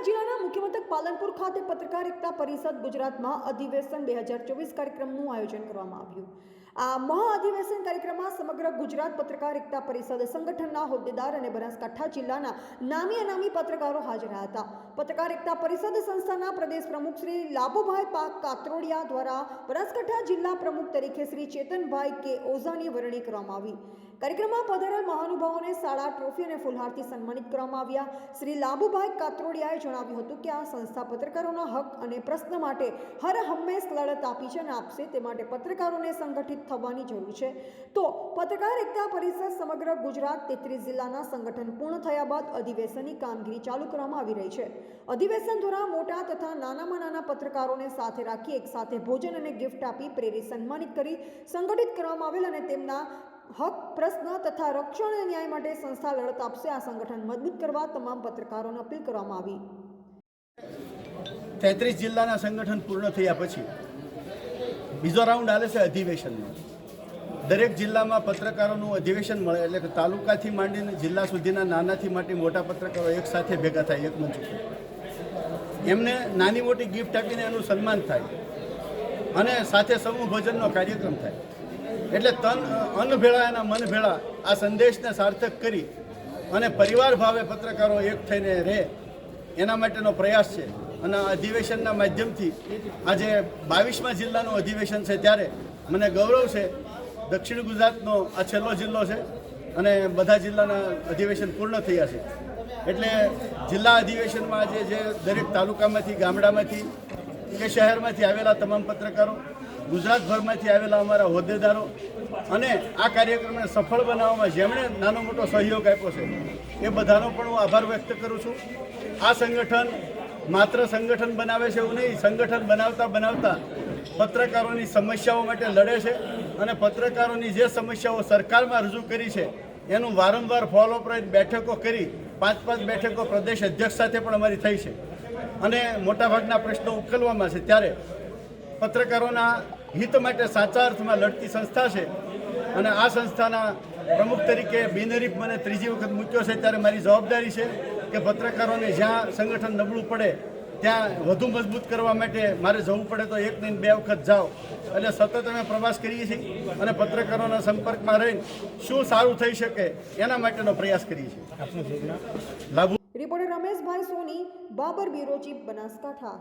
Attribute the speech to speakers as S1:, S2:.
S1: બનાસકાંઠા જિલ્લાના મુખ્ય મથક પાલનપુર ખાતે પત્રકાર એકતા પરિષદ ગુજરાતમાં અધિવેશન બે હજાર ચોવીસ કાર્યક્રમનું આયોજન કરવામાં આવ્યું. આ મહા અધિવેશન કાર્યક્રમમાં સમગ્ર ગુજરાત પત્રકાર એકતા પરિષદ, સંગઠનના હોદ્દેદાર અને બનાસકાંઠા જિલ્લાના નામી અનામી પત્રકારો હાજર હતા. પત્રકાર એકતા પરિષદ સંસ્થાના પ્રદેશ પ્રમુખ શ્રી લાભુભાઈ પાક કાત્રોડિયા દ્વારા બનાસકાંઠા જિલ્લા પ્રમુખ તરીકે શ્રી ચેતનભાઈ કે. ઓઝાની વરણી કરવામાં આવી. કાર્યક્રમમાં પધારેલ મહાનુભાવોને શાળા, ટ્રોફી અને ફુલહારથી સન્માનિત કરવામાં આવ્યા. શ્રી લાભુભાઈ કાત્રોડિયાએ જણાવ્યું હતું કે આ સંસ્થા પત્રકારોના હક અને પ્રશ્ન માટે હર હંમેશ લડત આપી છે અને આપશે તે માટે પત્રકારોને સંગઠિત થવાની જરૂર છે. તો પત્રકાર એકતા પરિષદ સમગ્ર ગુજરાત તેત્રીસ જિલ્લાના સંગઠન પૂર્ણ થયા બાદ અધિવેશનની કામગીરી ચાલુ કરવામાં આવી રહી છે. અધિવેશન દ્વારા મોટા તથા નાનામાં નાના પત્રકારોને સાથે રાખી એકસાથે ભોજન અને ગિફ્ટ આપી પ્રેરી સન્માનિત કરી સંગઠિત કરવામાં આવેલ અને તેમના હક, પ્રશ્ન તથા રક્ષણ અને ન્યાય માટે સંસ્થા લડત આપશે. આ સંગઠન મજબૂત કરવા તમામ પત્રકારોને અપીલ કરવામાં આવી.
S2: તેત્રીસ જિલ્લાના સંગઠન પૂર્ણ થયા પછી બીજો રાઉન્ડ આવે છે અધિવેશનનો. દરેક જિલ્લામાં પત્રકારોનું અધિવેશન મળે એટલે કે તાલુકાથી માંડીને જિલ્લા સુધીના નાનાથી માંડી મોટા પત્રકારો એક સાથે ભેગા થાય, એક મંચ એમને નાની મોટી ગિફ્ટ આપીને એનું સન્માન થાય અને સાથે સમૂહ ભોજનનો કાર્યક્રમ થાય. એટલે તન અન્ન ભેળા એના મન ભેળા આ સંદેશને સાર્થક કરી અને પરિવાર ભાવે પત્રકારો એક થઈને રહે, એના માટેનો પ્રયાસ છે. અને અધિવેશનના માધ્યમથી આજે બાવીસમા જિલ્લાનું અધિવેશન છે ત્યારે મને ગૌરવ છે. દક્ષિણ ગુજરાતનો આ છેલ્લો જિલ્લો છે અને બધા જિલ્લાના અધિવેશન પૂર્ણ થયા છે. એટલે જિલ્લા અધિવેશનમાં આજે જે દરેક તાલુકામાંથી, ગામડામાંથી કે શહેરમાંથી આવેલા તમામ પત્રકારો ગુજરાતભરમાંથી આવેલા અમારા હોદ્દેદારો અને આ કાર્યક્રમને સફળ બનાવવામાં જેમણે નાનો મોટો સહયોગ આપ્યો છે, એ બધાનો પણ હું આભાર વ્યક્ત કરું છું. આ સંગઠન માત્ર સંગઠન બનાવે છે એવું નહીં, સંગઠન બનાવતા બનાવતા પત્રકારોની સમસ્યાઓ માટે લડે છે અને પત્રકારોની જે સમસ્યાઓ સરકારમાં રજૂ કરી છે, એનું વારંવાર ફોલોઅપ બેઠકો કરી પાંચ પાંચ બેઠકો પ્રદેશ અધ્યક્ષ સાથે પણ અમારી થઈ છે. અને મોટાભાગના પ્રશ્નો ઉકેલવામાં છે. ત્યારે પત્રકારોના હિત માટે સાચા અર્થમાં લડતી સંસ્થા છે. અને આ સંસ્થાના પ્રમુખ તરીકે બિનહરીફ મને ત્રીજી વખત મૂક્યો છે ત્યારે મારી જવાબદારી છે કે પત્રકારોને જ્યાં સંગઠન નબળું પડે ત્યાં વધુ મજબૂત કરવા માટે મારે જવું પડે તો એક નહીં બે વખત જાઓ. એટલે સતત અમે પ્રવાસ કરીએ છીએ અને પત્રકારોના સંપર્કમાં રહીને શું સારું થઈ શકે એના માટેનો પ્રયાસ કરીએ છીએ. લાભુ
S1: reporter Rameshbhai Soni Babur bureau chief Banaskantha.